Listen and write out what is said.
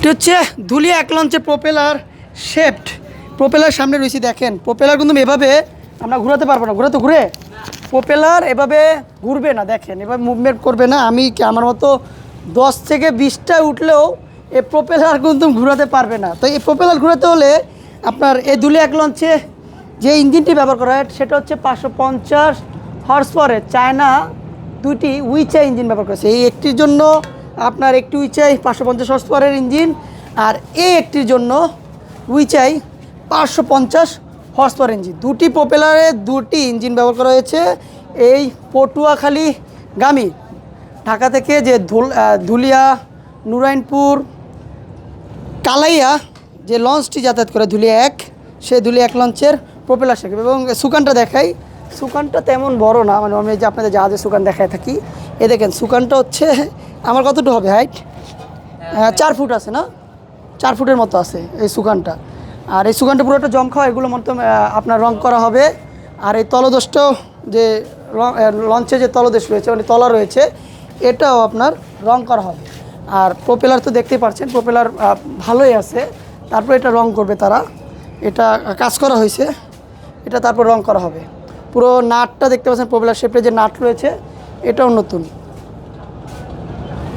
এটা হচ্ছে ধুলিয়া এক লঞ্চে প্রোপেলার শেফট। প্রোপেলার সামনে রয়েছে, দেখেন। প্রোপেলার কিন্তু এভাবে আমরা ঘোরাতে পারব না। ঘুরে তো ঘুরে? প্রোপেলার এভাবে ঘুরবে না, দেখেন। এভাবে মুভমেন্ট করবে না। আমি আমার মতো দশ থেকে বিশটা উঠলেও এই প্রোপেলার কিন্তু ঘোরাতে পারবে না। তো এই প্রোপেলার ঘোরাতে হলে আপনার এই ধুলিয়া এক লঞ্চে যে ইঞ্জিনটি ব্যবহার করা হয়, সেটা হচ্ছে পাঁচশো পঞ্চাশ হর্স পাওয়ারের চায়না দুইটি উইচাই ইঞ্জিন ব্যবহার করেছে এই একটির জন্য আপনার একটি উইচাই পাঁচশো পঞ্চাশ হর্স পাওয়ারের ইঞ্জিন, আর এই একটির জন্য উইচাই পাঁচশো পঞ্চাশ হর্স পাওয়ার ইঞ্জিন। দুটি প্রপেলারে দুটি ইঞ্জিন ব্যবহার করা হয়েছে এই পটুয়াখালী গামী। ঢাকা থেকে যে ধুল ধুলিয়া, নুরাইনপুর, কালাইয়া যে লঞ্চটি যাতায়াত করে ধুলিয়া এক, সে ধুলিয়া এক লঞ্চের প্রপেলার শেখ এবং সুকানটা দেখাই। সুকানটা তেমন বড় না মানে আমি যে আপনাদের জাহাজের সুকান দেখায় থাকি, এ দেখেন, সুকানটা হচ্ছে আমার কতটুকু হবে হাইট চার ফুট আছে না? চার ফুটের মতো আছে এই সুকানটা আর এই সুকানটা পুরোটা জম খাওয়া, এগুলো মতো আপনার রং করা হবে। আর এই তলদোষটাও যে লঞ্চে যে তলদেশ রয়েছে মানে তলা রয়েছে, এটাও আপনার রং করা হবে। আর প্রোপেলার তো দেখতেই পাচ্ছেন প্রোপেলার ভালোই আছে। তারপর এটা রং করবে তারা। এটা কাজ করা হয়েছে। এটা তারপর রং করা হবে। পুরো নাটটা দেখতে পাচ্ছেন প্রোপেলার শেপে যে নাট রয়েছে, এটাও নতুন।